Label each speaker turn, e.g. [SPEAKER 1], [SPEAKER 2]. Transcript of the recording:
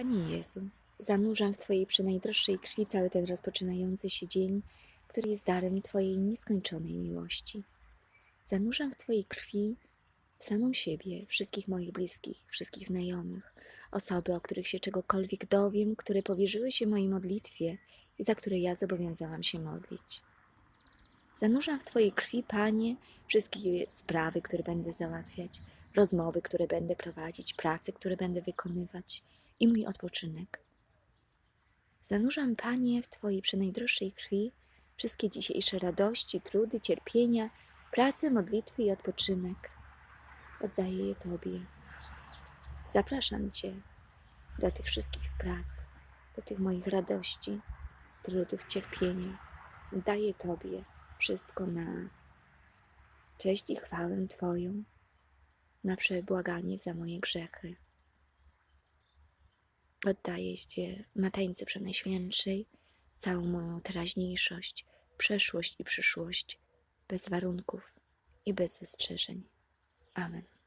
[SPEAKER 1] Panie Jezu, zanurzam w Twojej przenajdroższej krwi cały ten rozpoczynający się dzień, który jest darem Twojej nieskończonej miłości. Zanurzam w Twojej krwi samą siebie, wszystkich moich bliskich, wszystkich znajomych, osoby, o których się czegokolwiek dowiem, które powierzyły się mojej modlitwie i za które ja zobowiązałam się modlić. Zanurzam w Twojej krwi, Panie, wszystkie sprawy, które będę załatwiać, rozmowy, które będę prowadzić, prace, które będę wykonywać i mój odpoczynek. Zanurzam, Panie, w Twojej przenajdroższej krwi wszystkie dzisiejsze radości, trudy, cierpienia, pracę, modlitwy i odpoczynek. Oddaję je Tobie. Zapraszam Cię do tych wszystkich spraw, do tych moich radości, trudów, cierpienia. Daję Tobie wszystko na cześć i chwałę Twoją, na przebłaganie za moje grzechy. Oddaję Cię Mateńce Przenajświętszej całą moją teraźniejszość, przeszłość i przyszłość, bez warunków i bez zastrzeżeń. Amen.